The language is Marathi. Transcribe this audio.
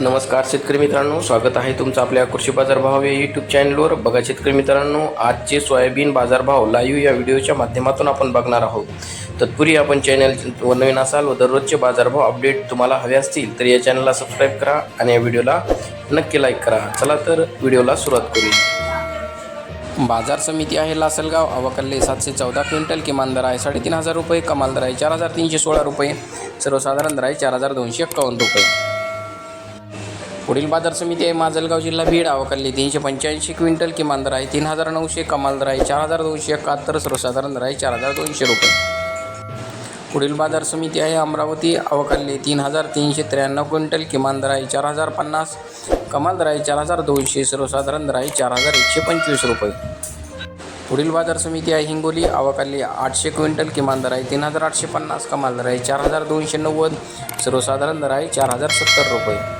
नमस्कार शेतकरी मित्रांनो स्वागत आहे तुमचं आपल्या कृषी बाजार भाव या यूट्यूब चॅनलवर बघा शेतकरी मित्रांनो आजचे सोयाबीन बाजारभाव लाईव्ह या व्हिडिओच्या माध्यमातून आपण बघणार आहोत. तत्पूर्वी आपण चॅनल व नवीन असाल व दररोजचे बाजारभाव अपडेट तुम्हाला हवे असतील तर या चॅनलला सबस्क्राईब करा आणि या व्हिडिओला नक्की लाईक करा. चला तर व्हिडिओला सुरुवात करूया. बाजार समिती आहे लासलगाव अवकल्ले सातशे चौदा क्विंटल किमान दर आहे साडेतीन हजार रुपये कमाल दर आहे चार हजार तीनशे सोळा रुपये सर्वसाधारण दर आहे चार हजार दोनशे एक्कावन्न रुपये. पुढील बाजार समिती आहे. माजलगाव जिल्हा बीड. अवकल्ली तीनशे पंच्याऐंशी क्विंटल किमान दर आहे तीन हजार नऊशे कमाल दर आहे चार हजार दोनशे एकाहत्तर सर्वसाधारण दर आहे चार हजार दोनशे रुपये. पुढील बाजार समिती आहे अमरावती. अवकल्ली तीन हजार तीनशे त्र्याण्णव क्विंटल किमान दर आहे चार हजार पन्नास कमाल दर आहे चार हजार दोनशे सर्वसाधारण दर आहे चार हजार एकशे पंचवीस रुपये. पुढील बाजार समिती आहे हिंगोली. अवकाली आठशे क्विंटल किमान दर आहे तीन हजार आठशे पन्नास कमाल दर आहे चार हजार दोनशे नव्वद सर्वसाधारण दर आहे चार हजार सत्तर रुपये.